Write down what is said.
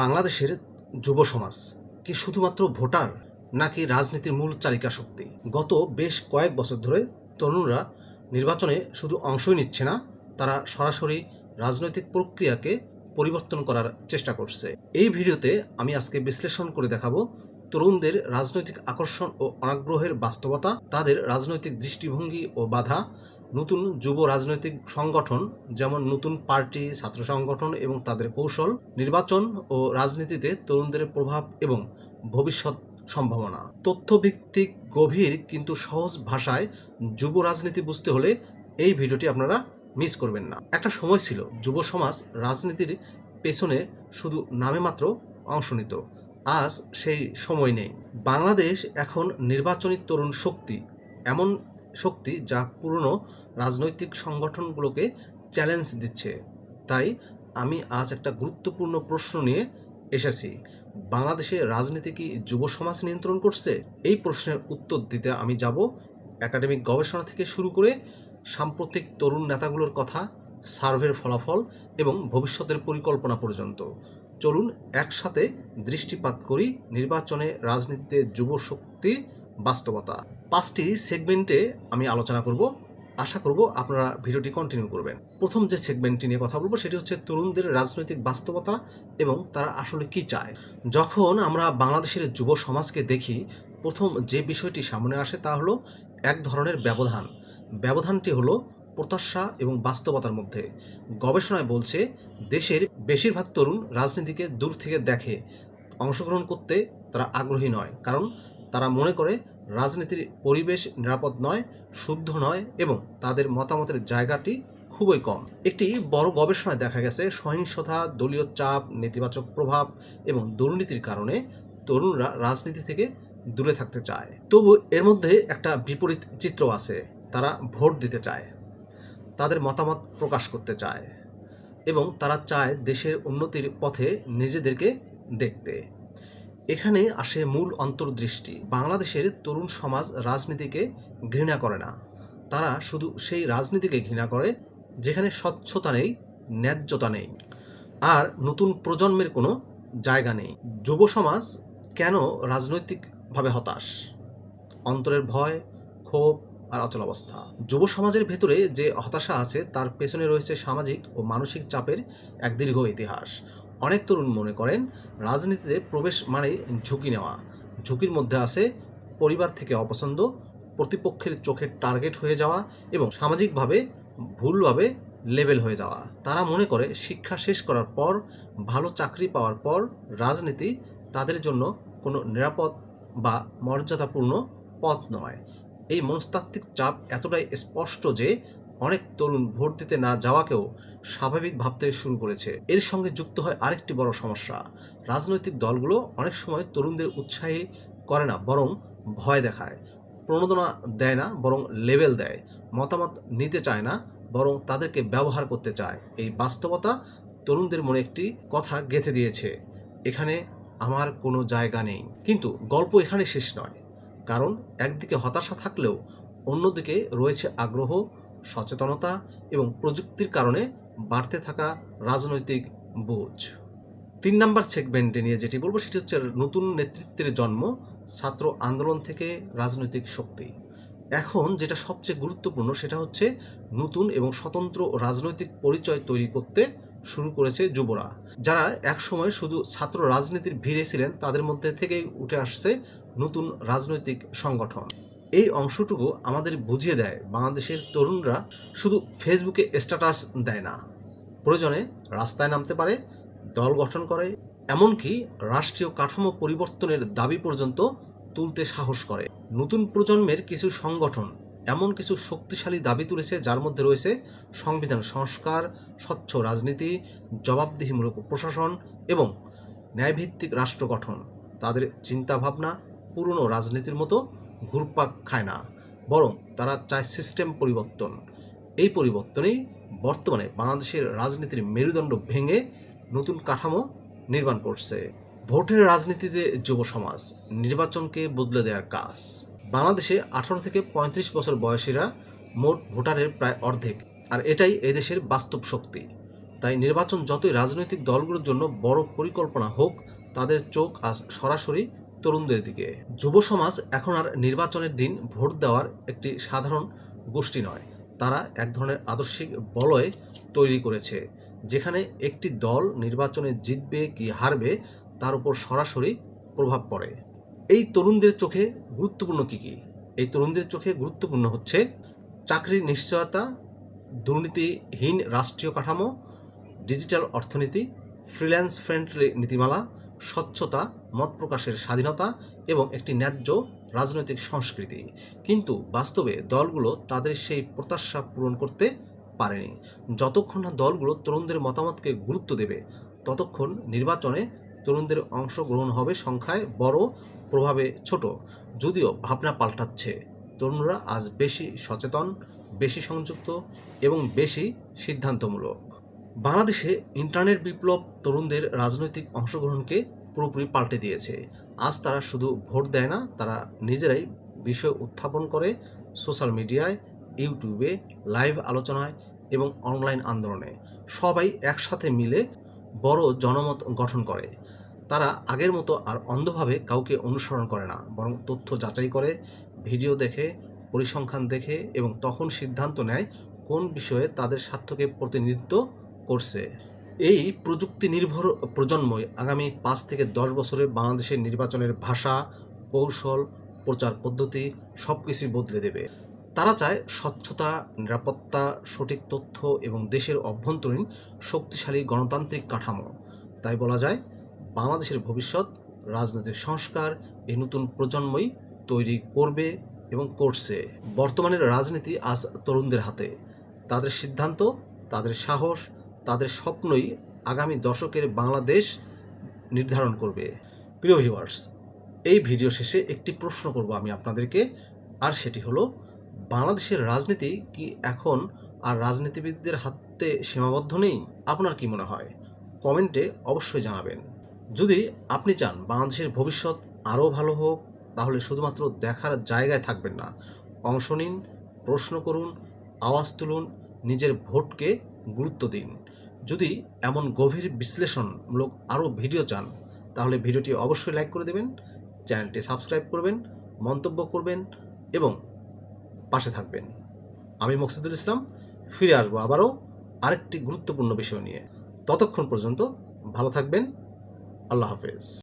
বাংলাদেশের যুব সমাজ কি শুধুমাত্র ভোটার নাকি রাজনীতির মূল চালিকা শক্তি? গত বেশ কয়েক বছর ধরে তরুণরা নির্বাচনে শুধু অংশই নিচ্ছে না, তারা সরাসরি রাজনৈতিক প্রক্রিয়াকে পরিবর্তন করার চেষ্টা করছে। এই ভিডিওতে আমি আজকে বিশ্লেষণ করে দেখাবো তরুণদের রাজনৈতিক আকর্ষণ ও অনাগ্রহের বাস্তবতা, তাদের রাজনৈতিক দৃষ্টিভঙ্গি ও বাধা নতুন যুব রাজনৈতিক সংগঠন, যেমন নতুন পার্টি, ছাত্র সংগঠন এবং তাদের কৌশল, নির্বাচন ও রাজনীতিতে তরুণদের প্রভাব এবং ভবিষ্যৎ সম্ভাবনা। তথ্যভিত্তিক গভীর কিন্তু সহজ ভাষায় যুব রাজনীতি বুঝতে হলে এই ভিডিওটি আপনারা মিস করবেন না। একটা সময় ছিল যুব সমাজ রাজনীতির পেছনে শুধু নামে মাত্র অংশ নিত। আজ সেই সময় নেই। বাংলাদেশ এখন নির্বাচনী তরুণ শক্তি, এমন শক্তি যা পুরনো রাজনৈতিক সংগঠনগুলোকে চ্যালেঞ্জ দিচ্ছে। তাই আমি আজ একটা গুরুত্বপূর্ণ প্রশ্ন নিয়ে এসেছি। বাংলাদেশে রাজনীতি কি যুব সমাজ নিয়ন্ত্রণ করছে? এই প্রশ্নের উত্তর দিতে আমি যাব একাডেমিক গবেষণা থেকে শুরু করে সাম্প্রতিক তরুণ নেতাগুলোর কথা, সার্ভের ফলাফল এবং ভবিষ্যতের পরিকল্পনা পর্যন্ত। চলুন একসাথে দৃষ্টিপাত করি নির্বাচনে রাজনীতিতে যুব শক্তির বাস্তবতা। পাঁচটি সেগমেন্টে আমি আলোচনা করব। আশা করব আপনারা ভিডিওটি কন্টিনিউ করবেন। প্রথম যে সেগমেন্টটি নিয়ে কথা বলব সেটি হচ্ছে তরুণদের রাজনৈতিক বাস্তবতা এবং তারা আসলে কি চায়। যখন আমরা বাংলাদেশের যুব সমাজকে দেখি, প্রথম যে বিষয়টি সামনে আসে তা হলো এক ধরনের ব্যবধান। ব্যবধানটি হলো প্রত্যাশা এবং বাস্তবতার মধ্যে। গবেষণায় বলছে, দেশের বেশিরভাগ তরুণ রাজনীতিকে দূর থেকে দেখে, অংশগ্রহণ করতে তারা আগ্রহী নয়। কারণ তারা মনে করে রাজনীতির পরিবেশ নিরাপদ নয়, শুদ্ধ নয় এবং তাদের মতামতের জায়গাটি খুবই কম। একটি বড় গবেষণায় দেখা গেছে, সহিংসতা, দলীয় চাপ, নেতিবাচক প্রভাব এবং দুর্নীতির কারণে তরুণরা রাজনীতি থেকে দূরে থাকতে চায়। তবু এর মধ্যে একটা বিপরীত চিত্র আছে, তারা ভোট দিতে চায়, তাদের মতামত প্রকাশ করতে চায় এবং তারা চায় দেশের উন্নতির পথে নিজেদেরকে দেখতে। এখানে আসে মূল অন্তর্দৃষ্টি। বাংলাদেশের তরুণ সমাজ রাজনীতিকে ঘৃণা করে না। তারা শুধু সেই রাজনীতিকে ঘৃণা করে, যেখানে স্বচ্ছতা নেই, ন্যায্যতা নেই। আর নতুন প্রজন্মের কোনো জায়গা নেই। যুব সমাজ কেন রাজনৈতিকভাবে হতাশ? অন্তরের ভয়, ক্ষোভ আর অচলাবস্থা যুব সমাজের ভেতরে যে হতাশা আছে, তার পেছনে রয়েছে সামাজিক ও মানসিক চাপের এক দীর্ঘ ইতিহাস। অনেক তরুণ মনে করেন রাজনীতিতে প্রবেশ মানে ঝুঁকি নেওয়া। ঝুঁকির মধ্যে আছে পরিবার থেকে অপছন্দ, প্রতিপক্ষের চোখের টার্গেট হয়ে যাওয়া এবং সামাজিকভাবে ভুলভাবে লেভেল হয়ে যাওয়া। তারা মনে করে শিক্ষা শেষ করার পর, ভালো চাকরি পাওয়ার পর রাজনীতি তাদের জন্য কোনো নিরাপদ বা মর্যাদাপূর্ণ পথ নয়। এই মনস্তাত্ত্বিক চাপ এতটাই স্পষ্ট যে অনেক তরুণ ভোট দিতে না যাওয়াকেও স্বাভাবিক ভাবতে শুরু করেছে। এর সঙ্গে যুক্ত হয় আরেকটি বড় সমস্যা। রাজনৈতিক দলগুলো অনেক সময় তরুণদের উৎসাহী করে না, বরং ভয় দেখায়, প্রণোদনা দেয় না, বরং লেভেল দেয়, মতামত নিতে চায় না, বরং তাদেরকে ব্যবহার করতে চায়। এই বাস্তবতা তরুণদের মনে একটি কথা গেঁথে দিয়েছে, এখানে আমার কোনো জায়গা নেই। কিন্তু গল্প এখানে শেষ নয়, কারণ একদিকে হতাশা থাকলেও অন্যদিকে রয়েছে আগ্রহ সচেতনতা এবং প্রযুক্তির কারণে বাড়তে থাকা রাজনৈতিক বোঝ। তিন নম্বর সেগমেন্টে নিয়ে যেটি বলব সেটি হচ্ছে নতুন নেতৃত্বের জন্ম, ছাত্র আন্দোলন থেকে রাজনৈতিক শক্তি। এখন যেটা সবচেয়ে গুরুত্বপূর্ণ সেটা হচ্ছে নতুন এবং স্বতন্ত্র রাজনৈতিক পরিচয় তৈরি করতে শুরু করেছে যুবরা। যারা একসময় শুধু ছাত্র রাজনীতির ভিড়ে ছিলেন, তাদের মধ্যে থেকেই উঠে আসছে নতুন রাজনৈতিক সংগঠন। এই অংশটুকু আমাদের বুঝিয়ে দেয়। বাংলাদেশের তরুণরা শুধু ফেসবুকে স্ট্যাটাস দেয় না। প্রয়োজনে রাস্তায় নামতে পারে, দল গঠন করে, এমনকি রাষ্ট্রীয় কাঠামো পরিবর্তনের দাবি পর্যন্ত তুলতে সাহস করে। নতুন প্রজন্মের কিছু সংগঠন এমন কিছু শক্তিশালী দাবি তুলেছে যার মধ্যে রয়েছে সংবিধান সংস্কার, স্বচ্ছ রাজনীতি, জবাবদিহিমূলক প্রশাসন এবং ন্যায়ভিত্তিক রাষ্ট্র গঠন। তাদের চিন্তাভাবনা পুরনো রাজনীতির মতো ঘুরপাক খায় না, বরং তারা চায় সিস্টেম পরিবর্তন। এই পরিবর্তনেই বর্তমানে বাংলাদেশের রাজনীতির মেরুদণ্ড ভেঙে নতুন কাঠামো নির্মাণ করছে। ভোটের রাজনীতিতে যুব সমাজ, নির্বাচনকে বদলে দেওয়ার কাজ। বাংলাদেশে আঠারো থেকে পঁয়ত্রিশ বছর বয়সীরা মোট ভোটারের প্রায় অর্ধেক, আর এটাই এদেশের বাস্তব শক্তি। তাই নির্বাচন যতই রাজনৈতিক দলগুলোর জন্য বড় পরিকল্পনা হোক, তাদের চোখ আজ সরাসরি তরুণদের দিকে। যুব সমাজ এখন আর নির্বাচনের দিন ভোট দেওয়ার একটি সাধারণ গোষ্ঠী নয়। তারা এক ধরনের আদর্শিক বলয় তৈরি করেছে, যেখানে একটি দল নির্বাচনে জিতবে কি হারবে তার উপর সরাসরি প্রভাব পড়ে। এই তরুণদের চোখে গুরুত্বপূর্ণ কী কী? এই তরুণদের চোখে গুরুত্বপূর্ণ হচ্ছে চাকরির নিশ্চয়তা, দুর্নীতিহীন রাষ্ট্রীয় কাঠামো, ডিজিটাল অর্থনীতি, ফ্রিল্যান্স ফ্রেন্ডলি নীতিমালা স্বচ্ছতা, মত প্রকাশের স্বাধীনতা এবং একটি ন্যায্য রাজনৈতিক সংস্কৃতি। কিন্তু বাস্তবে দলগুলো তাদের সেই প্রত্যাশা পূরণ করতে পারেনি। যতক্ষণ না দলগুলো তরুণদের মতামতকে গুরুত্ব দেবে, ততক্ষণ নির্বাচনে তরুণদের অংশগ্রহণ হবে সংখ্যায় বড়, প্রভাবে ছোট। যদিও ভাবনা পাল্টাচ্ছে, তরুণরা আজ বেশি সচেতন, বেশি সংযুক্ত এবং বেশি সিদ্ধান্তমূলক। বাংলাদেশে ইন্টারনেট বিপ্লব তরুণদের রাজনৈতিক অংশগ্রহণকে পুরোপুরি পাল্টে দিয়েছে। আজ তারা শুধু ভোট দেয় না, তারা নিজেরাই বিষয় উত্থাপন করে সোশ্যাল মিডিয়ায়, ইউটিউবে, লাইভ আলোচনায় এবং অনলাইন আন্দোলনে। সবাই একসাথে মিলে বড় জনমত গঠন করে। তারা আগের মতো আর অন্ধভাবে কাউকে অনুসরণ করে না, বরং তথ্য যাচাই করে, ভিডিও দেখে, পরিসংখ্যান দেখে এবং তখন সিদ্ধান্ত নেয় কোন বিষয়ে তাদের স্বার্থকে প্রতিনিধিত্ব করছে। এই প্রযুক্তি নির্ভর প্রজন্মই আগামী পাঁচ থেকে দশ বছরে বাংলাদেশের নির্বাচনের ভাষা, কৌশল, প্রচার পদ্ধতি সব কিছুই বদলে দেবে। তারা চায় স্বচ্ছতা, নিরাপত্তা, সঠিক তথ্য এবং দেশের অভ্যন্তরীণ শক্তিশালী গণতান্ত্রিক কাঠামো। তাই বলা যায়, বাংলাদেশের ভবিষ্যৎ, রাজনৈতিক সংস্কার এই নতুন প্রজন্মই তৈরি করবে এবং করছে। বর্তমানের রাজনীতি আজ তরুণদের হাতে। তাদের সিদ্ধান্ত, তাদের সাহস তাদের স্বপ্নই আগামী দশকের বাংলাদেশ নির্ধারণ করবে। প্রিয় ভিউয়ার্স এই ভিডিও শেষে একটি প্রশ্ন করব আমি আপনাদেরকে, আর সেটি হলো, বাংলাদেশের রাজনীতি কি এখন আর রাজনীতিবিদদের হাতে সীমাবদ্ধ নেই? আপনার কি মনে হয়? কমেন্টে অবশ্যই জানাবেন। যদি আপনি চান বাংলাদেশের ভবিষ্যৎ আরও ভালো হোক, তাহলে শুধুমাত্র দেখার জায়গায় থাকবেন না। অংশ নিন, প্রশ্ন করুন, আওয়াজ তুলুন, নিজের ভোটকে গুরুত্ব দিন। যদি এমন গভীর বিশ্লেষণমূলক আরও ভিডিও চান, তাহলে ভিডিওটি অবশ্যই লাইক করে দেবেন, চ্যানেলটি সাবস্ক্রাইব করবেন, মন্তব্য করবেন এবং পাশে থাকবেন। আমি মকসিদুল ইসলাম, ফিরে আসব আবারও আরেকটি গুরুত্বপূর্ণ বিষয় নিয়ে। ততক্ষণ পর্যন্ত ভালো থাকবেন, আল্লাহ হাফেজ।